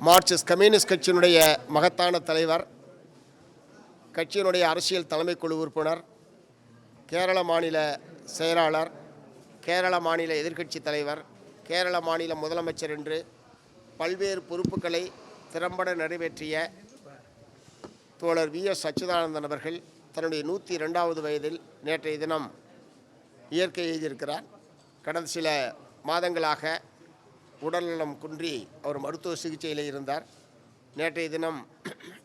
Marxist communist கட்சியினுடைய மகத்தான தலைவர் கட்சியினுடைய அரசியல் தலைமை குழு உறுப்பினர் கேரள மாநில செயலாளர் கேரள மாநில எதிர்க்கட்சி தலைவர் கேரள மாநில முதலமைச்சர் என்று பல்வேறு பொறுப்புகளை திறம்பட நிறைவேற்றிய தோழர் வி. எஸ். அச்சுதானந்தன் அவர்கள் தன்னுடைய நூற்றி இரண்டாவது வயதில் நேற்றைய தினம் இயற்கை எழுதியிருக்கிறார் கடந்த சில மாதங்களாக உடல்நலம் குன்றி அவர் மருத்துவ சிகிச்சையில் இருந்தார். நேற்றைய தினம்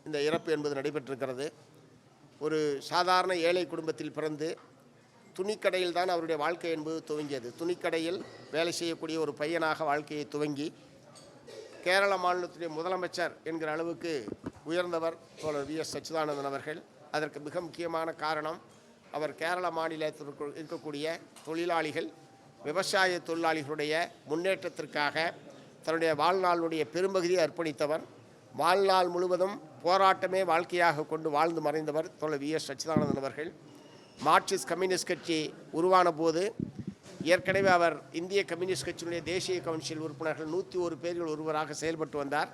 இந்த இறப்பு என்பது நடைபெற்றிருக்கிறது. ஒரு சாதாரண ஏழை குடும்பத்தில் பிறந்து துணிக்கடையில் தான் அவருடைய வாழ்க்கை என்பது துவங்கியது. துணிக்கடையில் வேலை செய்யக்கூடிய ஒரு பையனாக வாழ்க்கையை துவங்கி கேரள மாநிலத்துடைய முதலமைச்சர் என்கிற அளவுக்கு உயர்ந்தவர் தோழர் வி. எஸ். சச்சிதானந்தன் அவர்கள். அதற்கு மிக முக்கியமான காரணம் அவர் கேரள மாநிலத்திற்கு இருக்கக்கூடிய தொழிலாளிகள் விவசாய தொழிலாளிகளுடைய முன்னேற்றத்திற்காக தன்னுடைய வாழ்நாளுடைய பெரும்பகுதியை அர்ப்பணித்தவர். வாழ்நாள் முழுவதும் போராட்டமே வாழ்க்கையாக கொண்டு வாழ்ந்து மறைந்தவர் தோழர் வி. எஸ். சச்சிதானந்தன் அவர்கள். மார்க்சிஸ்ட் கம்யூனிஸ்ட் கட்சி உருவான போது ஏற்கனவே அவர் இந்திய கம்யூனிஸ்ட் கட்சியினுடைய தேசிய கவுன்சில் உறுப்பினர்கள் நூற்றி ஒரு பேரில் ஒருவராக செயல்பட்டு வந்தார்.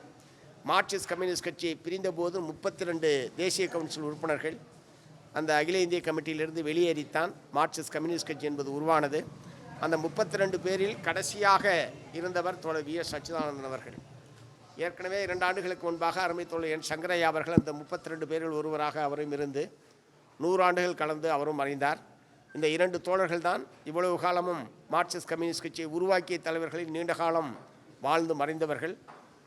மார்க்சிஸ்ட் கம்யூனிஸ்ட் கட்சி பிரிந்தபோது முப்பத்தி ரெண்டு தேசிய கவுன்சில் உறுப்பினர்கள் அந்த அகில இந்திய கமிட்டியிலிருந்து வெளியேறித்தான். மார்க்சிஸ்ட் கம்யூனிஸ்ட் கட்சி என்பது உருவானது. அந்த முப்பத்தி ரெண்டு பேரில் கடைசியாக இருந்தவர் தோழர் வி. எஸ். சச்சிதானந்தன் அவர்கள். ஏற்கனவே இரண்டு ஆண்டுகளுக்கு முன்பாக அருமை தோழர் என். சங்கரையா அவர்கள் அந்த முப்பத்தி ரெண்டு பேரில் ஒருவராக அவரும் இருந்து நூறாண்டுகள் கலந்து அவரும் மறைந்தார் இந்த இரண்டு தோழர்கள் தான் இவ்வளவு காலமும் மார்க்சிஸ்ட் கம்யூனிஸ்ட் கட்சியை உருவாக்கிய தலைவர்களில் நீண்ட காலம் வாழ்ந்து மறைந்தவர்கள்.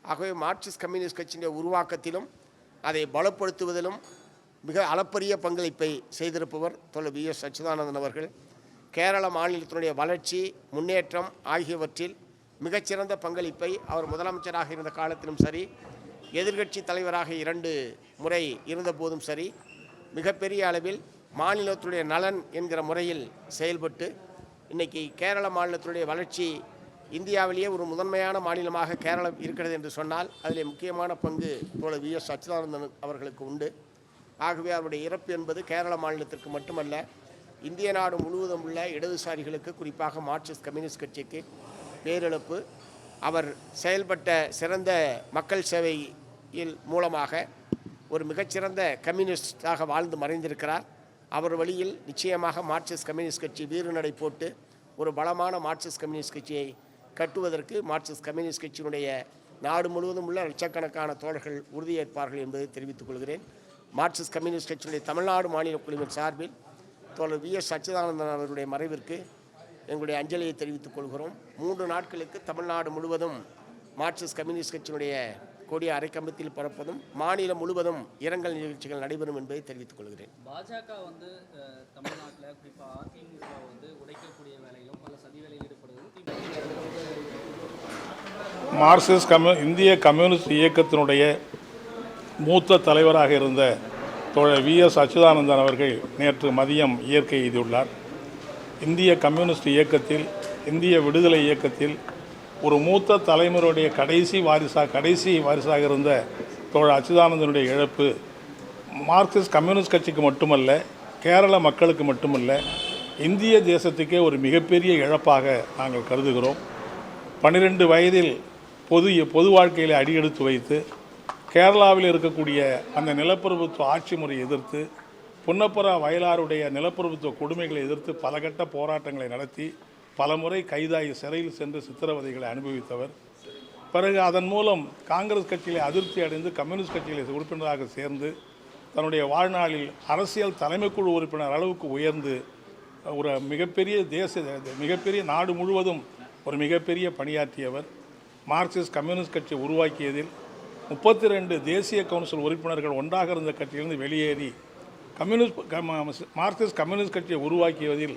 ஆகவே மார்க்சிஸ்ட் கம்யூனிஸ்ட் கட்சியினுடைய உருவாக்கத்திலும் அதை பலப்படுத்துவதிலும் மிக அளப்பரிய பங்களிப்பை செய்திருப்பவர் தோழர் வி. எஸ். சச்சிதானந்தன் அவர்கள். கேரள மாநிலத்தினுடைய வளர்ச்சி முன்னேற்றம் ஆகியவற்றில் மிகச்சிறந்த பங்களிப்பை அவர் முதலமைச்சராக இருந்த காலத்திலும் சரி எதிர்க்கட்சி தலைவராக இரண்டு முறை இருந்தபோதும் சரி மிகப்பெரிய அளவில் மாநிலத்துடைய நலன் என்கிற முறையில் செயல்பட்டு இன்னைக்கு கேரள மாநிலத்துடைய வளர்ச்சி இந்தியாவிலேயே ஒரு முதன்மையான மாநிலமாக கேரளம் இருக்கிறது என்று சொன்னால் அதில் முக்கியமான பங்கு தோழர் வி. எஸ். சச்சிதானந்தன் அவர்களுக்கு உண்டு. ஆகவே அவருடைய இறப்பு என்பது கேரள மாநிலத்திற்கு மட்டுமல்ல இந்திய நாடு முழுவதும் உள்ள இடதுசாரிகளுக்கு குறிப்பாக மார்க்சிஸ்ட் கம்யூனிஸ்ட் கட்சிக்கு பேரிழப்பு. அவர் செயல்பட்ட சிறந்த மக்கள் சேவையில் மூலமாக ஒரு மிகச்சிறந்த கம்யூனிஸ்டாக வாழ்ந்து மறைந்திருக்கிறார். அவர் வழியில் நிச்சயமாக மார்க்சிஸ்ட் கம்யூனிஸ்ட் கட்சி வீறுநடை போட்டு ஒரு பலமான மார்க்சிஸ்ட் கம்யூனிஸ்ட் கட்சியை கட்டுவதற்கு மார்க்சிஸ்ட் கம்யூனிஸ்ட் கட்சியினுடைய நாடு முழுவதும் உள்ள லட்சக்கணக்கான தோழர்கள் உறுதியேற்பார்கள் என்பதை தெரிவித்துக் கொள்கிறேன். மார்க்சிஸ்ட் கம்யூனிஸ்ட் கட்சியினுடைய தமிழ்நாடு மாநில குழுவின் சார்பில் தோழர் வி எஸ் சச்சிதானந்தன் அவர்களுடைய மறைவிற்கு எங்களுடைய அஞ்சலியை தெரிவித்துக் கொள்கிறோம். மூன்று நாட்களுக்கு தமிழ்நாடு முழுவதும் மார்க்சிஸ்ட் கம்யூனிஸ்ட் கட்சியினுடைய கொடிய அரைக்கம்பத்தில் பரப்பதும் மாநிலம் முழுவதும் இரங்கல் நிகழ்ச்சிகள் நடைபெறும் என்பதை தெரிவித்துக் கொள்கிறேன். பாஜக வந்து தமிழ்நாட்டுல குறிப்பா அதிமுக வந்து உடைக்கக்கூடிய வேலையிலும் பல சதி வேலையில் ஈடுபடுவதும் மார்க்சிஸ்ட் கம்யூ இந்திய கம்யூனிஸ்ட் இயக்கத்தினுடைய மூத்த தலைவராக இருந்த தோழர் வி எஸ் அச்சுதானந்தன் அவர்கள் நேற்று மதியம் இயற்கை எய்தியுள்ளார். இந்திய கம்யூனிஸ்ட் இயக்கத்தில் இந்திய விடுதலை இயக்கத்தில் ஒரு மூத்த தலைமுறையுடைய கடைசி வாரிசாக கடைசி வாரிசாக இருந்த தோழர் அச்சுதானந்தனுடைய இழப்பு மார்க்சிஸ்ட் கம்யூனிஸ்ட் கட்சிக்கு மட்டுமல்ல கேரள மக்களுக்கு மட்டுமல்ல இந்திய தேசத்துக்கே ஒரு மிகப்பெரிய இழப்பாக நாங்கள் கருதுகிறோம். பன்னிரெண்டு வயதில் பொது பொது வாழ்க்கையில் அடியெடுத்து வைத்து கேரளாவில் இருக்கக்கூடிய அந்த நிலப்பிரபுத்துவ ஆட்சி முறையை எதிர்த்து புன்னப்புறா வயலாருடைய நிலப்பிரபுத்துவ கொடுமைகளை எதிர்த்து பல கட்ட போராட்டங்களை நடத்தி பலமுறை கைதாகி சிறையில் சென்று சித்திரவதைகளை அனுபவித்தவர். பிறகு அதன் மூலம் காங்கிரஸ் கட்சியிலே அதிருப்தி அடைந்து கம்யூனிஸ்ட் கட்சியிலே உறுப்பினராக சேர்ந்து தன்னுடைய வாழ்நாளில் அரசியல் தலைமைக்குழு உறுப்பினர் அளவுக்கு உயர்ந்து ஒரு மிகப்பெரிய தேச மிகப்பெரிய நாடு முழுவதும் ஒரு மிகப்பெரிய பணியாற்றியவர். மார்க்சிஸ்ட் கம்யூனிஸ்ட் கட்சி உருவாக்கியதில் முப்பத்தி ரெண்டு தேசிய கவுன்சில் உறுப்பினர்கள் ஒன்றாக இருந்த கட்சியிலிருந்து வெளியேறி கம்யூனிஸ்ட் க- மார்க்சிஸ்ட் கம்யூனிஸ்ட் கட்சியை உருவாக்கியதில்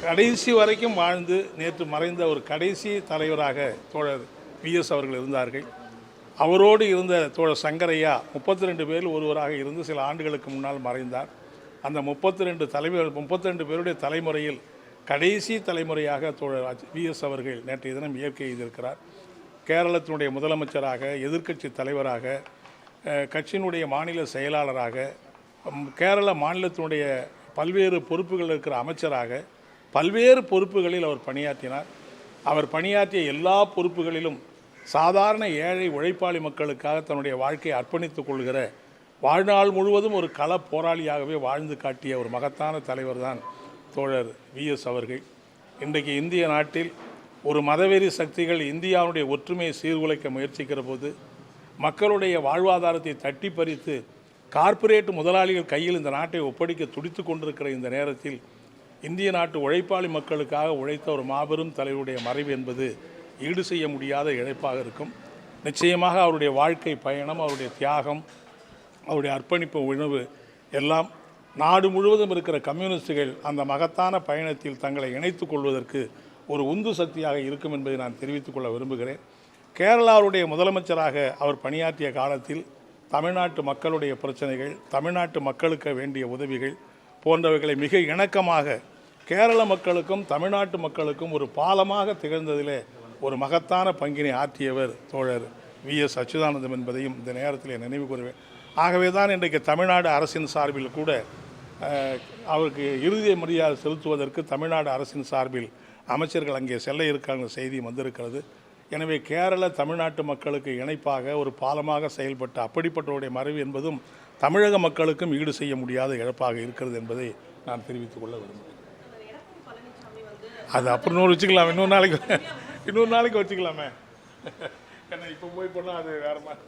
கடைசி வரைக்கும் வாழ்ந்து நேற்று மறைந்த ஒரு கடைசி தலைவராக தோழர் பிஎஸ் அவர்கள் இருந்தார்கள். அவரோடு இருந்த தோழர் சங்கரையா முப்பத்தி ரெண்டு பேரில் ஒருவராக இருந்து சில ஆண்டுகளுக்கு முன்னால் மறைந்தார். அந்த முப்பத்தி ரெண்டு தலைவர் முப்பத்தி ரெண்டு பேருடைய தலைமுறையில் கடைசி தலைமுறையாக தோழர் விஎஸ் அவர்கள் நேற்றைய தினம் இயற்கை செய்திருக்கிறார் கேரளத்தினுடைய முதலமைச்சராக எதிர்க்கட்சி தலைவராக கட்சியினுடைய மாநில செயலாளராக கேரள மாநிலத்தினுடைய பல்வேறு பொறுப்புகள் இருக்கிற அமைச்சராக பல்வேறு பொறுப்புகளில் அவர் பணியாற்றினார். அவர் பணியாற்றிய எல்லா பொறுப்புகளிலும் சாதாரண ஏழை உழைப்பாளி மக்களுக்காக தன்னுடைய வாழ்க்கையை அர்ப்பணித்துக் கொள்கிற வாழ்நாள் முழுவதும் ஒரு கள போராளியாகவே வாழ்ந்து காட்டிய ஒரு மகத்தான தலைவர் தான் தோழர் வி எஸ் அவர்கள். இன்றைக்கு இந்திய நாட்டில் ஒரு மதவெறி சக்திகள் இந்தியாவுடைய ஒற்றுமையை சீர்குலைக்க முயற்சிக்கிற போது மக்களுடைய வாழ்வாதாரத்தை தட்டி பறித்து கார்ப்பரேட் முதலாளிகள் கையில் இந்த நாட்டை ஒப்படைக்க துடித்து கொண்டிருக்கிற இந்த நேரத்தில் இந்திய நாட்டு உழைப்பாளி மக்களுக்காக உழைத்த ஒரு மாபெரும் தலைவருடைய மறைவு என்பது ஈடு செய்ய முடியாத இழைப்பாக இருக்கும். நிச்சயமாக அவருடைய வாழ்க்கை பயணம் அவருடைய தியாகம் அவருடைய அர்ப்பணிப்பு உணவு எல்லாம் நாடு முழுவதும் இருக்கிற கம்யூனிஸ்டுகள் அந்த மகத்தான பயணத்தில் தங்களை இணைத்து கொள்வதற்கு ஒரு உந்து சக்தியாக இருக்கும் என்பதை நான் தெரிவித்துக் கொள்ள விரும்புகிறேன். கேரளாவுடைய முதலமைச்சராக அவர் பணியாற்றிய காலத்தில் தமிழ்நாட்டு மக்களுடைய பிரச்சனைகள் தமிழ்நாட்டு மக்களுக்கு வேண்டிய உதவிகள் போன்றவைகளை மிக இணக்கமாக கேரள மக்களுக்கும் தமிழ்நாட்டு மக்களுக்கும் ஒரு பாலமாக திகழ்ந்ததிலே ஒரு மகத்தான பங்கினை ஆற்றியவர் தோழர் வி. எஸ். அச்சுதானந்தம் என்பதையும் இந்த நேரத்தில் நினைவு கூறுவேன். ஆகவே தான் இன்றைக்கு தமிழ்நாடு அரசின் சார்பில் கூட அவருக்கு இறுதிய மரியாதை செலுத்துவதற்கு தமிழ்நாடு அரசின் சார்பில் அமைச்சர்கள் அங்கே செல்ல இருக்காங்க செய்தி வந்திருக்கிறது. எனவே கேரள தமிழ்நாட்டு மக்களுக்கு இணைப்பாக ஒரு பாலமாக செயல்பட்ட அப்படிப்பட்டவருடைய மறைவு என்பதும் தமிழக மக்களுக்கும் ஈடு செய்ய முடியாத இழப்பாக இருக்கிறது என்பதை நான் தெரிவித்துக் கொள்ள விரும்புகிறேன். அது அப்புறம் நூறு வச்சுக்கலாம் இன்னொரு நாளைக்கு இன்னொரு நாளைக்கு வச்சுக்கலாமே. ஏன்னா இப்போ போய் போனால் அது வேறு மாதிரி.